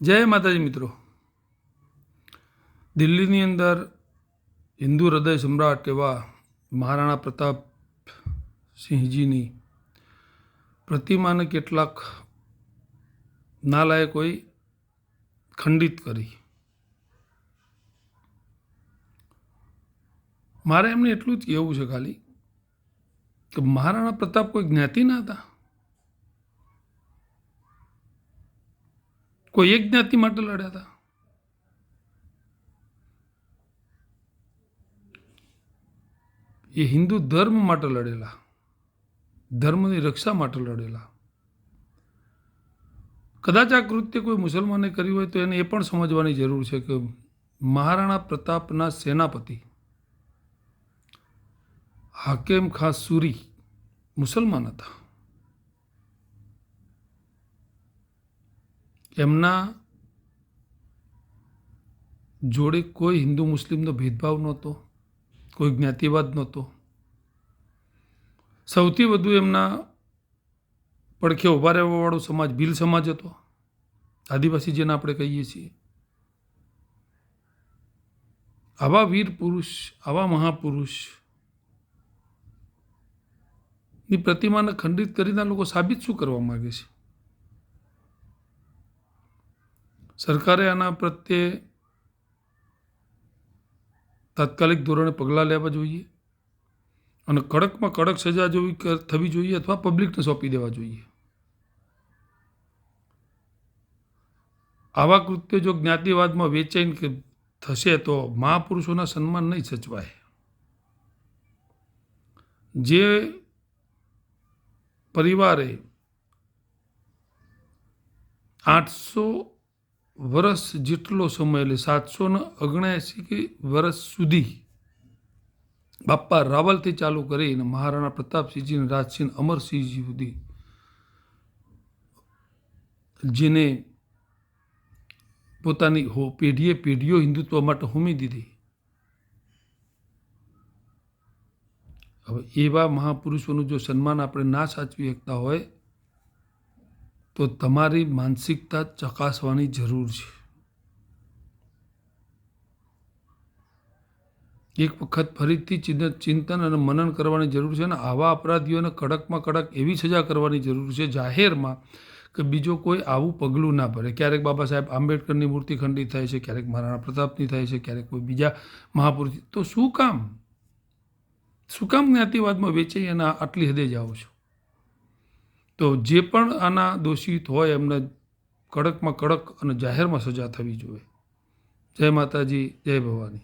જય માતાજી મિત્રો. દિલ્હીની અંદર હિન્દુ હૃદય સમ્રાટ એવા મહારાણા પ્રતાપ સિંહજીની પ્રતિમાને કેટલાક નાલાયકોએ ખંડિત કરી. મારે એમને એટલું જ કહેવું છે ખાલી કે મહારાણા પ્રતાપ કોઈ જ્ઞાતિ ના હતા? કોઈ એક જ્ઞાતિ માટે લડ્યા હતા? એ હિન્દુ ધર્મ માટે લડેલા. ધર્મની રક્ષા માટે લડેલા. કદાચ આ કૃત્ય કોઈ મુસલમાને કર્યું હોય તો એને એ પણ સમજવાની જરૂર છે કે મહારાણા પ્રતાપના સેનાપતિ હાકેમ ખાસ સુરી મુસલમાન હતા. એમના જોડે કોઈ હિન્દુ મુસ્લિમનો ભેદભાવ નહોતો, કોઈ જ્ઞાતિવાદ નહોતો. સૌથી વધુ એમના પડખે ઊભા રહેવાવાળો સમાજ ભીલ સમાજ હતો, આદિવાસી જેને આપણે કહીએ છીએ. આવા વીર પુરુષ, આવા મહાપુરુષની પ્રતિમાને ખંડિત કરીને લોકો સાબિત શું કરવા માગે છે? સરકારે આના પ્રત્યે તાત્કાલિક ધોરણે પગલાં લેવા જોઈએ અને કડકમાં કડક સજા જોવી થવી જોઈએ અથવા પબ્લિકને સોંપી દેવા જોઈએ. આવા કૃત્યો જો જ્ઞાતિવાદમાં વેચાઈને થશે તો મહાપુરુષોના સન્માન નહીં સચવાય. જે પરિવારે આઠસો વર્ષ જેટલો સમય એટલે સાતસો ને ઓગણએંસી કે વર્ષ સુધી. બાપા રાવલથી ચાલુ કરીને મહારાણા પ્રતાપસિંહજી રાજસિંહ અમરસિંહજી સુધી. જેને પોતાની હો, પેઢીએ પેઢીઓ હિન્દુત્વ માટે હોમી દીધી. હવે એવા મહાપુરુષોનું જો સન્માન આપણે ના સાચવી શકતા હોય તો તમારી માનસિકતા ચકાસવાની જરૂર છે. એક વખત ફરીથી ચિંત- ચિંતન અને મનન કરવાની જરૂર છે અને આવા અપરાધીઓને કડકમાં કડક એવી સજા કરવાની જરૂર છે જાહેરમાં કે બીજો કોઈ આવું પગલું ના ભરે. ક્યારેક બાબા સાહેબ આંબેડકરની મૂર્તિ ખંડિત થાય છે, ક્યારેક મહારાણા પ્રતાપની થાય છે, ક્યારેક કોઈ બીજા મહાપુરુષ. તો શું કામ? શું કામ જ્ઞાતિવાદમાં વેચાઈ અને આટલી હદે જાઓ છો? તો જે પણ આના દોષિત હોય એમને કડકમાં કડક અને જાહેરમાં સજા થવી જોઈએ. જય માતાજી, જય ભવાની.